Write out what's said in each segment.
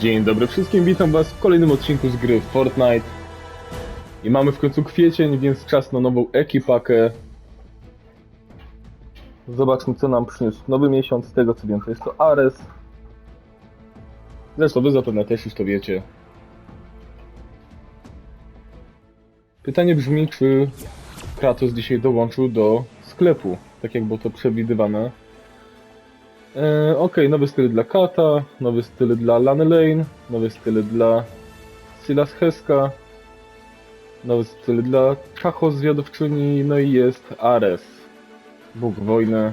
Dzień dobry wszystkim, witam was w kolejnym odcinku z gry Fortnite. I mamy w końcu kwiecień, więc czas na nową ekipakę. Zobaczmy co nam przyniósł nowy miesiąc, z tego co wiem to jest to Ares. Zresztą wy zapewne też już to wiecie. Pytanie brzmi, czy Kratos dzisiaj dołączył do sklepu, tak jak było to przewidywane. E, Okej, nowy styl dla Kata, nowy styl dla Lany Lane, nowy styl dla Silas Heska, nowy styl dla Chacho Zwiadowczyni, no i jest Ares, Bóg Wojny.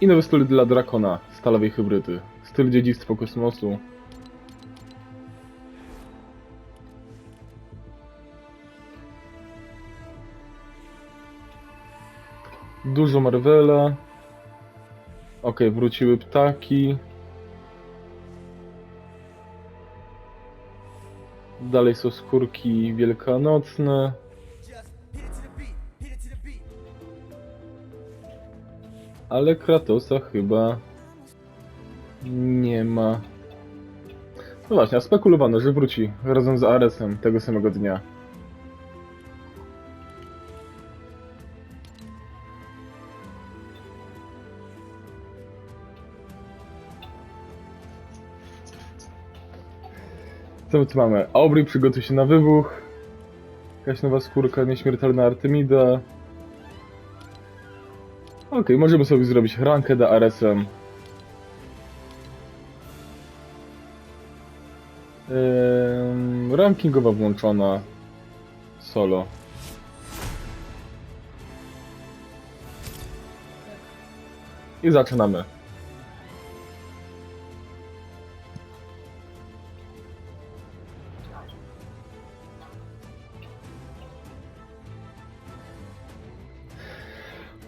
I nowy styl dla Drakona, Stalowej Hybrydy, styl Dziedzictwo Kosmosu. Dużo Marvela. Okej, wróciły ptaki. Dalej są skórki wielkanocne. Ale Kratosa chyba nie ma. No właśnie, spekulowano, że wróci razem z Aresem tego samego dnia. Tu mamy? Aubrey przygotuj się na wybuch. Jakaś nowa skórka, nieśmiertelna Artemida. Okej, możemy sobie zrobić rankę da Aresem. Ehm, rankingowa włączona. Solo. I zaczynamy.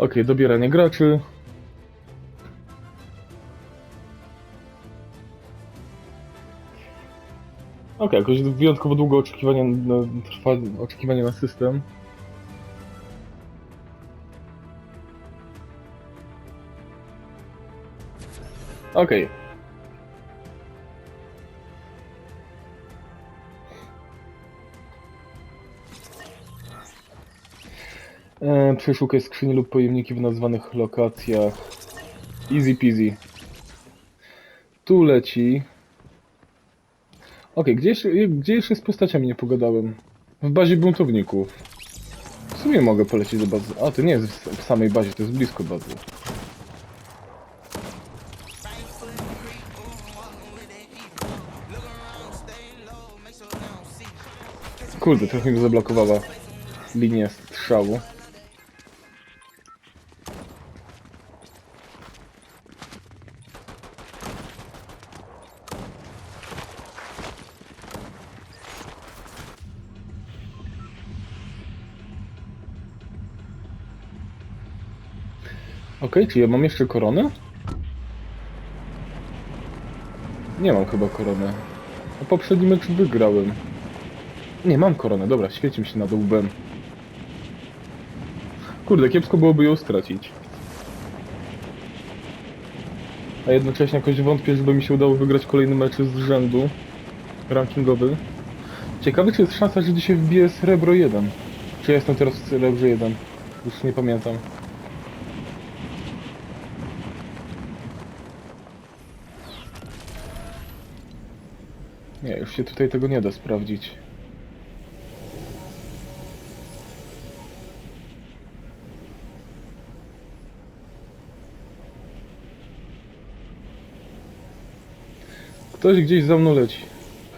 Okej, dobieranie graczy. Okej, jakoś wyjątkowo długo oczekiwanie na, trwa oczekiwanie na system. Okej. E, przeszukaj skrzynie lub pojemniki w nazwanych lokacjach. Easy peasy. Tu leci. Okej, gdzie, jeszcze, gdzie jeszcze z postaciami nie pogadałem? W bazie buntowników. W sumie mogę polecieć do bazy. A, to nie jest w, w samej bazie, to jest blisko bazy. Kurde, trochę mi zablokowała linię strzału. Okej, czy ja mam jeszcze koronę? Nie mam chyba korony. A poprzedni mecz wygrałem. Nie, mam koronę, dobra, świeci się nad łbem. Kurde, kiepsko byłoby ją stracić. A jednocześnie jakoś wątpię, żeby mi się udało wygrać kolejny mecz z rzędu rankingowy. Ciekawe, czy jest szansa, że dzisiaj wbiję srebro 1. Czy ja jestem teraz w srebrze 1? Już nie pamiętam. Nie, już się tutaj tego nie da sprawdzić. Ktoś gdzieś za mną leci.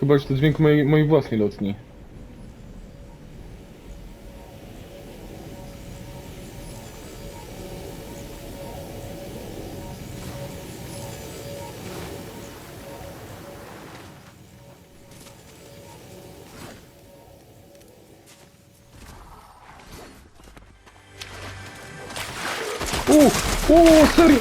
Chyba, że to dźwięk mojej, mojej własnej lotni. O, o, serio!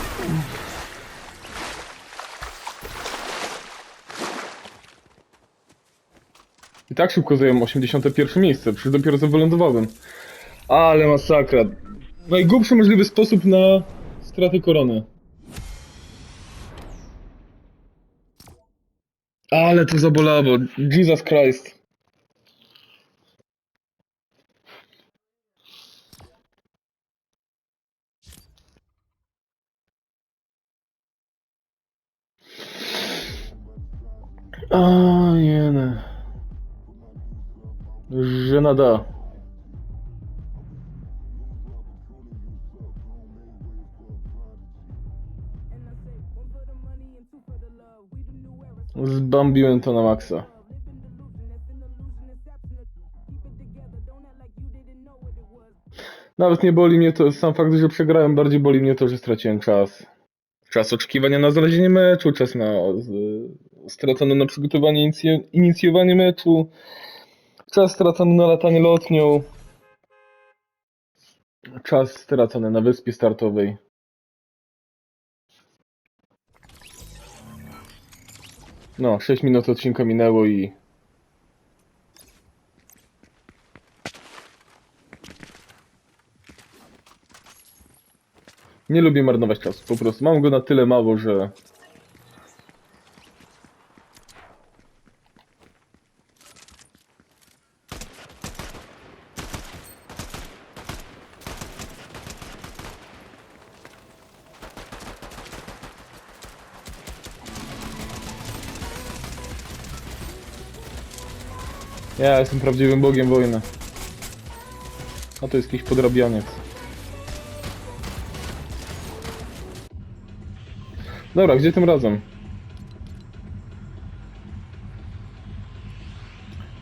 I tak szybko zająłem 81 miejsce, przecież dopiero co wylądowałem. Ale masakra. Najgłupszy możliwy sposób na straty korony. Ale to zabolało. Jesus Christ. A nie. no. Żenada. Zbambiłem to na maksa. Nawet nie boli mnie to sam fakt, że przegrałem, bardziej boli mnie to, że straciłem czas. Czas oczekiwania na znalezienie meczu, czas na stracony na przygotowanie, inicjowanie meczu, czas stracony na latanie lotnią, czas stracony na wyspie startowej. No, 6 minut odcinka minęło i Nie lubię marnować czasu, po prostu. Mam go na tyle mało, że... Ja jestem prawdziwym bogiem wojny. A to jest jakiś podrabianiec. Dobra, gdzie tym razem?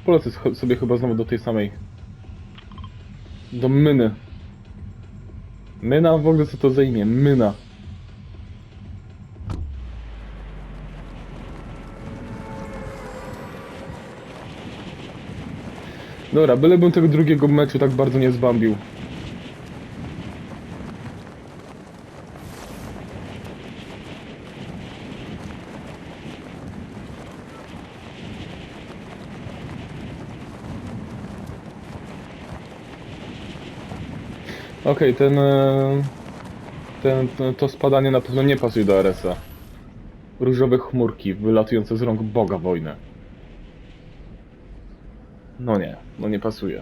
Polecę sobie chyba znowu do tej samej. Do Myny. Myna? W ogóle co to za imię? Myna. Dobra, bylebym tego drugiego meczu tak bardzo nie zbambił. Okej, ten, e, ten, ten, to spadanie na pewno nie pasuje do RS-a. Różowe chmurki wylatujące z rąk Boga wojny. No nie, no nie pasuje.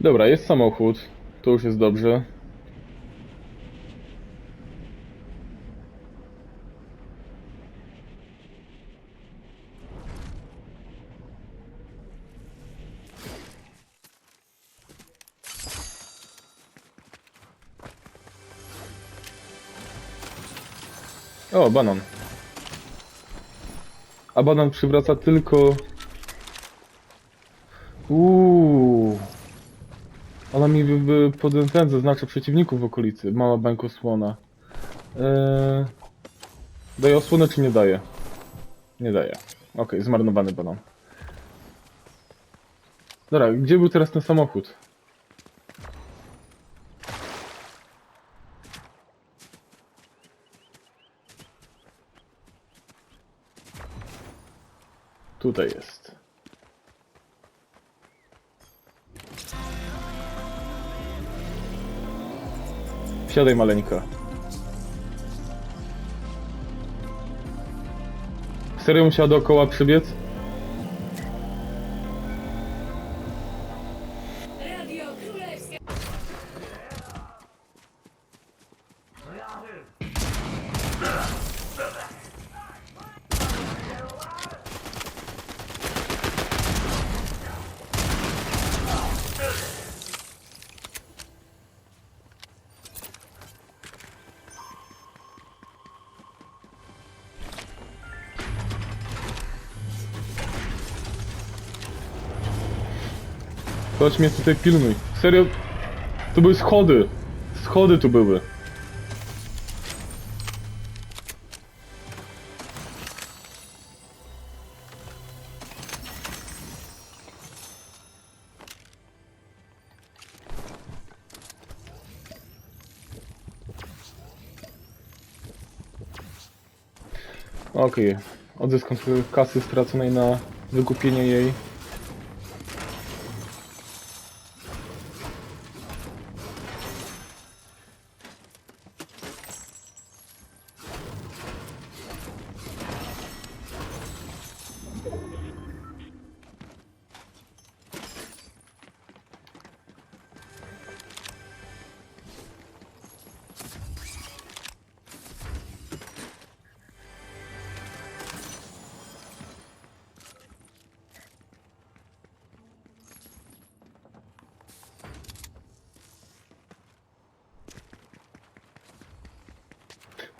Dobra, jest samochód. To już jest dobrze. O, banan. A banan przywraca tylko... Uuu. Ona mi by, by pod ten zaznacza przeciwników w okolicy. Mała bańk osłona. Eee... Daje osłonę czy nie daje? Nie daje. Okej, zmarnowany banan. Dobra, gdzie był teraz ten samochód? Tutaj jest. Siadaj maleńka. Serio musiała dookoła przybiec? Chodź mnie tutaj pilnuj. Serio? To były schody. Schody tu były. Okej, odzyskam trochę kasy straconej na wykupienie jej.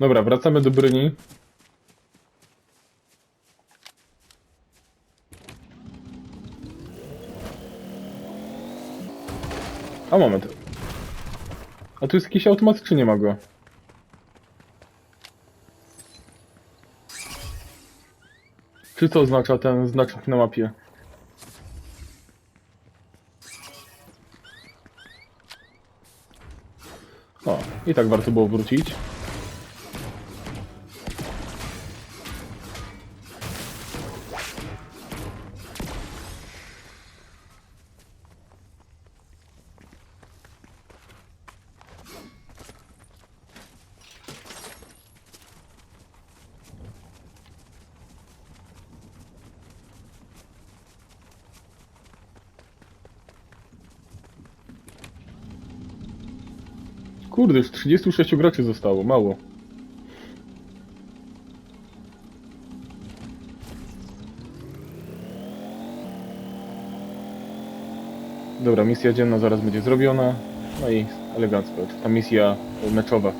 Dobra, wracamy do bryni. A moment. A tu jest jakiś automat, czy nie ma go? Czy co oznacza ten znacznik na mapie? O, i tak warto było wrócić. Kurde, już 36 graczy zostało, mało. Dobra, misja dzienna zaraz będzie zrobiona. No i elegancko, ta misja meczowa.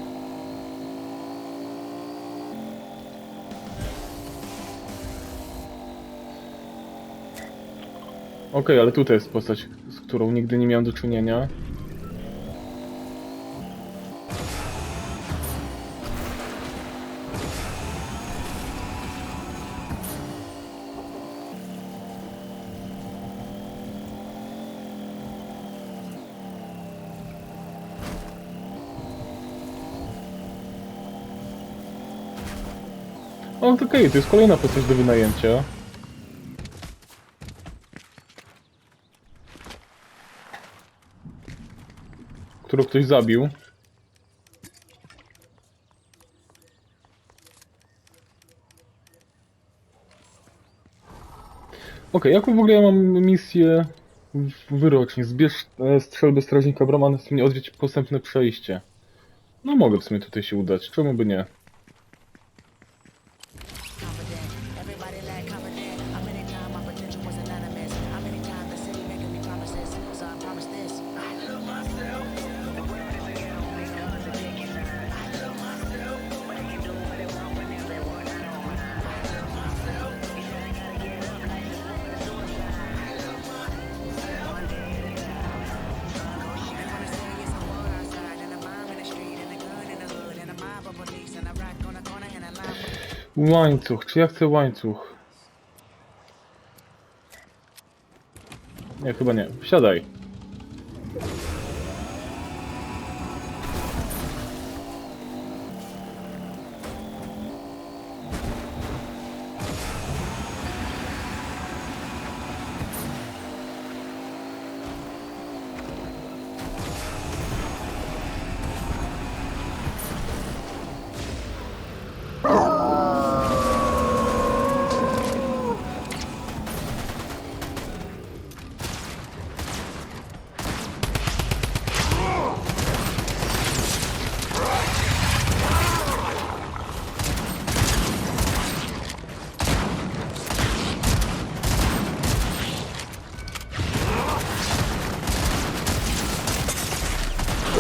Okej, ale tutaj jest postać, z którą nigdy nie miałem do czynienia. Okej, to jest kolejna postać do wynajęcia. Którą ktoś zabił. Okej, jaką w ogóle ja mam misję w- wyrocznie? Zbierz e, strzelby strażnika brama, następnie odwiedź postępne przejście. No mogę w sumie tutaj się udać, czemu by nie? Łańcuch, czy ja chcę łańcuch? Nie, chyba nie. Wsiadaj.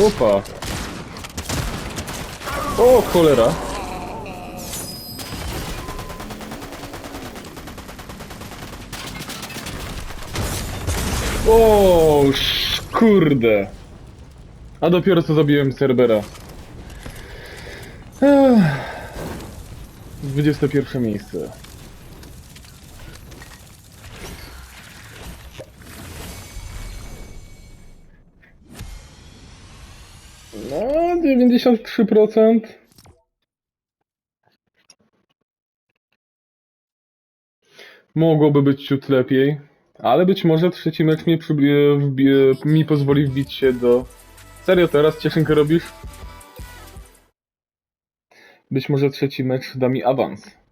Opa. O, cholera. O, kurde. A dopiero co zabiłem Cerbera. Ech. 21 miejsce. 93%. Mogłoby być ciut lepiej, ale być może trzeci mecz mi, mi pozwoli wbić się do... Serio teraz cieszynkę robisz? Być może trzeci mecz da mi awans.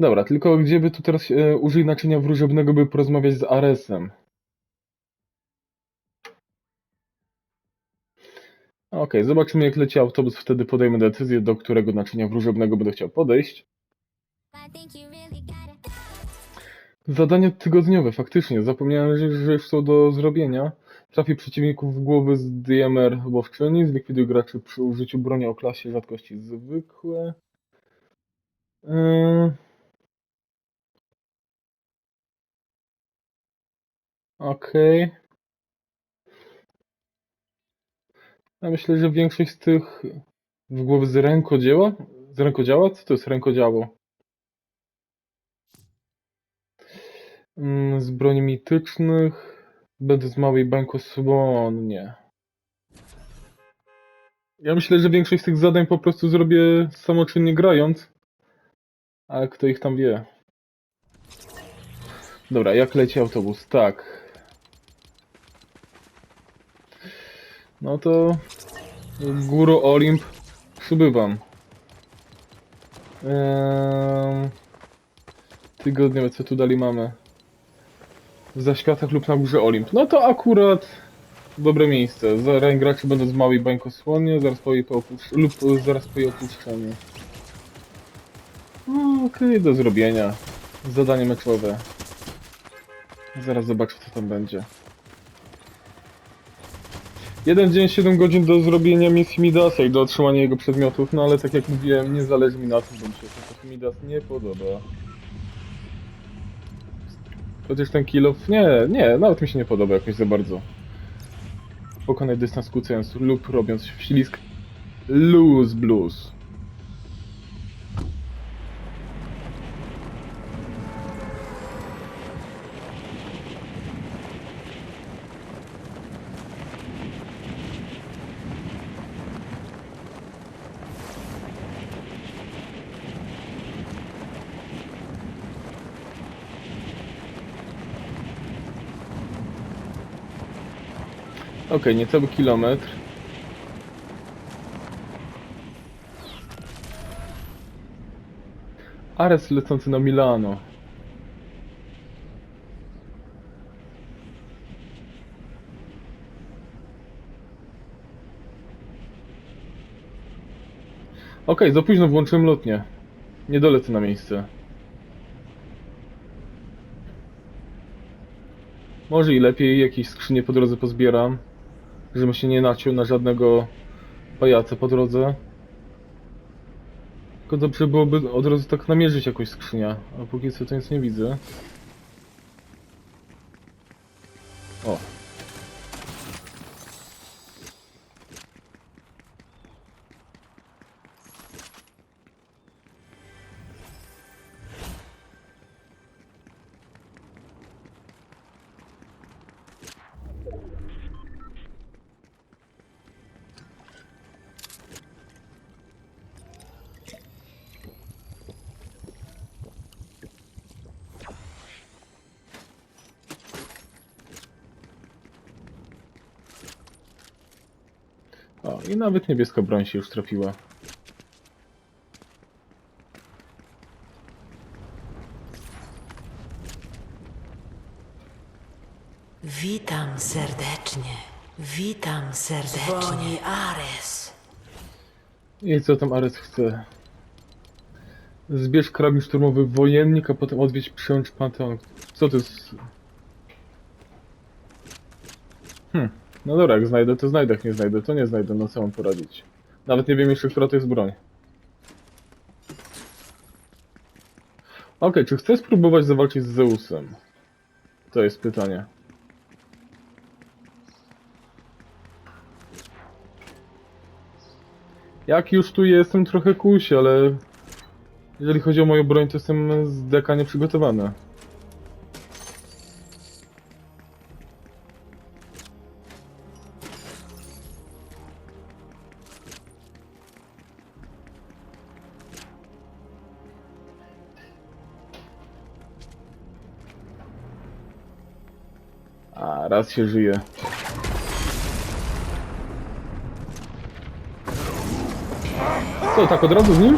Dobra, tylko gdzie by tu teraz e, użyć naczynia wróżebnego, by porozmawiać z Aresem? Okej, zobaczymy jak leci autobus, wtedy podejmę decyzję, do którego naczynia wróżebnego będę chciał podejść. Zadania tygodniowe, faktycznie, zapomniałem, że, że już są do zrobienia. Trafi przeciwników w głowy z DMR łowczyni, zlikwiduj graczy przy użyciu broni o klasie rzadkości zwykłe. Yy... Okej. Ja myślę, że większość z tych w głowy z rękodzieła? Z rękodziała? Co to jest rękodziało? Mm, Z broni mitycznych. Będę z małej bańkosłon, nie. Ja myślę, że większość z tych zadań po prostu zrobię samoczynnie grając. Ale kto ich tam wie. Dobra, jak leci autobus? Tak. No to... Góro Olimp przybywam. Eee... Tygodniowe, co tu dalej mamy? W zaświatach lub na górze Olimp. No to akurat dobre miejsce. Zaraz gracze będą z małej bańkosłonie, zaraz po jej po lub zaraz po jej opuszczeniu. No, Okej, do zrobienia. Zadanie meczowe. Zaraz zobaczę, co tam będzie. Jeden dzień, 7 godzin do zrobienia misji Midasa i do otrzymania jego przedmiotów, no ale tak jak mówiłem, nie zależy mi na tym, bo mi się po prostu Midas nie podoba. Chociaż ten kill off, nie, nie, nawet mi się nie podoba jakoś za bardzo. Pokonaj dystans kłócając lub robiąc ślisk Loose Blues. Okej, niecały kilometr. Ares lecący na Milano. Okej, za późno włączyłem lotnię. Nie dolecę na miejsce. Może i lepiej jakieś skrzynie po drodze pozbieram. Żebym się nie naciął na żadnego pajaca po drodze. Tylko dobrze byłoby od razu tak namierzyć jakąś skrzynia. A póki co to nic nie widzę. O. nawet niebieska broń się już trafiła. Witam serdecznie. Witam serdecznie. Dzwoni Ares. I co tam Ares chce? Zbierz karabin szturmowy wojennik, a potem odwiedź przełącz Panteon. Co to jest? Hm, no dobra, jak znajdę to znajdę, jak nie znajdę to nie znajdę, no co mam poradzić. Nawet nie wiem jeszcze, która to jest broń. Okej, czy chcę spróbować zawalczyć z Zeusem? To jest pytanie. Jak już tu jestem, trochę kusi, ale jeżeli chodzi o moją broń, to jestem z deka nieprzygotowany. Raz się żyje. Co, tak od razu z nim?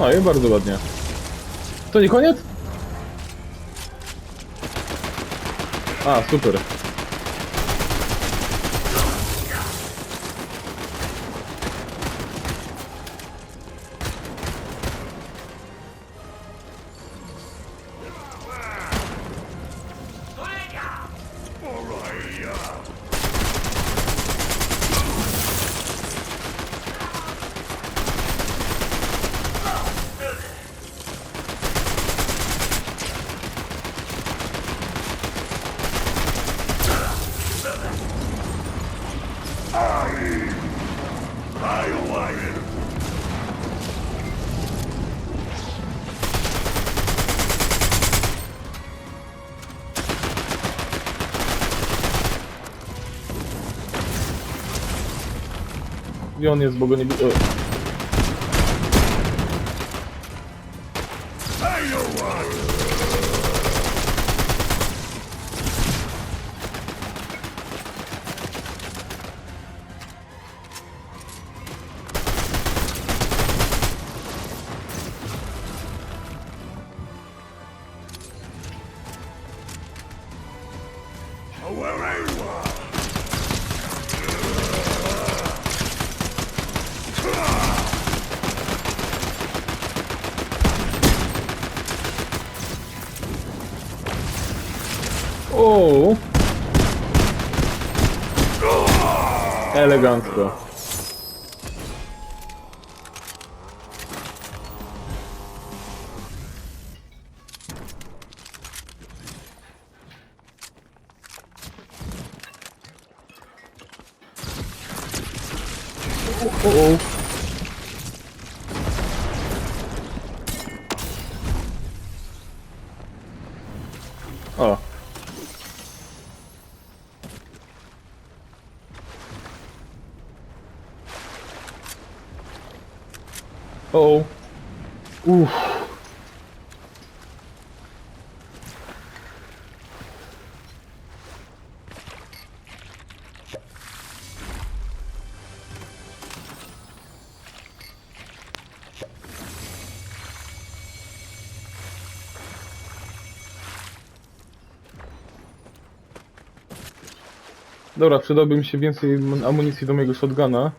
O, i bardzo ładnie. To nie koniec? A, super. On jest, bo go nie... wi- O. O! Elegancko. O, o. Dobra, przydałby mi się więcej amunicji do mojego shotguna.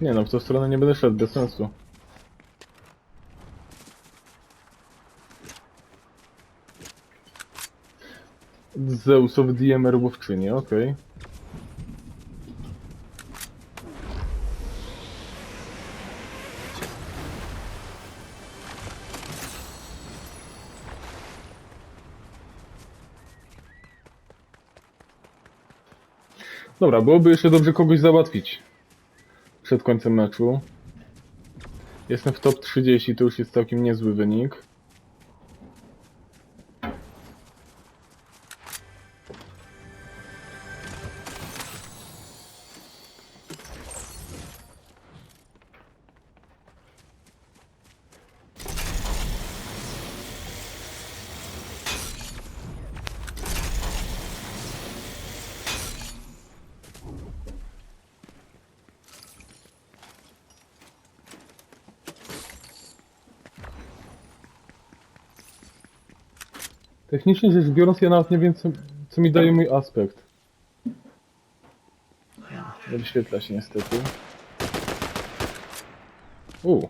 Nie no, w tą stronę nie będę szedł, bez sensu. Zeusowy DMR łowczyni, okej. Dobra, byłoby jeszcze dobrze kogoś załatwić przed końcem meczu. Jestem w top 30, to już jest całkiem niezły wynik. Technicznie rzecz biorąc, ja nawet nie wiem, co, co mi daje mój aspekt. Nie wyświetla się niestety. U.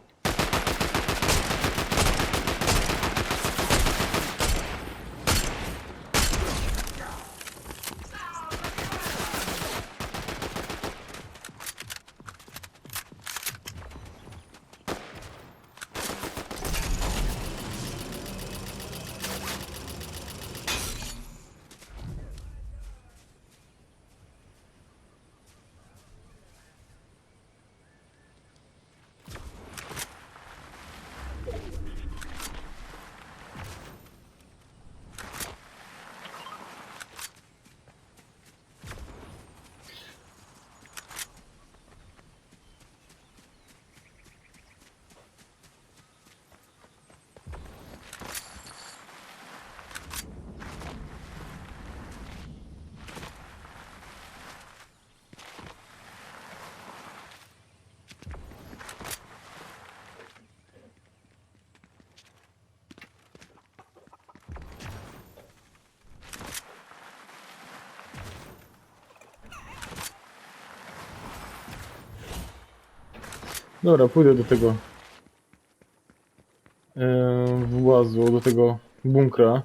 Dobra, pójdę do tego yy, włazu, do tego bunkra.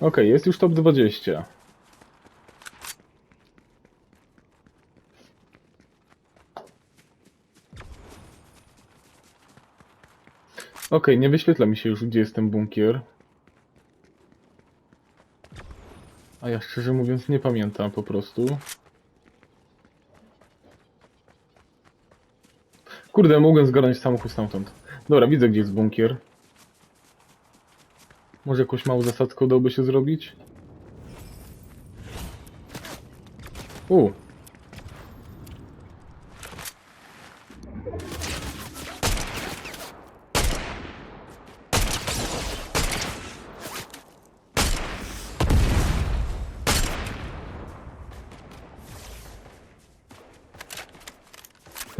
Okej, jest już top 20. Okej, nie wyświetla mi się już, gdzie jest ten bunkier. A ja szczerze mówiąc nie pamiętam po prostu. Kurde, mogłem zgarnąć samochód stamtąd. Dobra, widzę gdzie jest bunkier. Może jakąś małą zasadzkę udałoby się zrobić? U,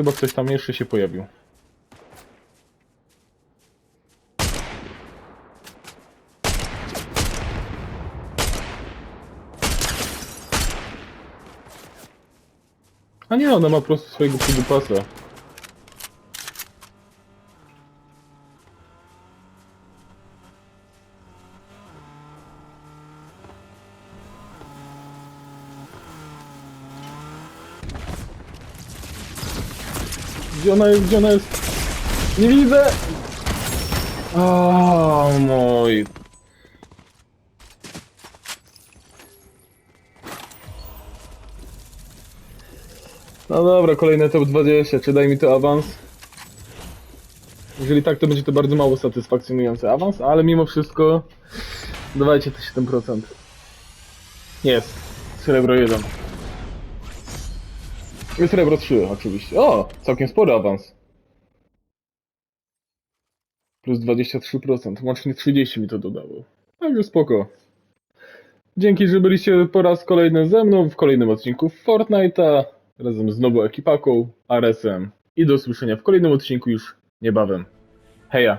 chyba ktoś tam jeszcze się pojawił. A nie, ona ma po prostu swojego przydupasa. Gdzie ona jest? Gdzie ona jest? Nie widzę! A mój. No dobra, kolejne top 20. Czy daj mi to awans? Jeżeli tak, to będzie to bardzo mało satysfakcjonujący awans, ale mimo wszystko dawajcie te 7%. Jest. Srebro 1. I srebro 3 oczywiście. O! Całkiem spory awans. Plus 23%. Łącznie 30 mi to dodało. Także spoko. Dzięki, że byliście po raz kolejny ze mną w kolejnym odcinku Fortnite'a. Razem z nową ekipaką, Aresem. I do usłyszenia w kolejnym odcinku już niebawem. Heja!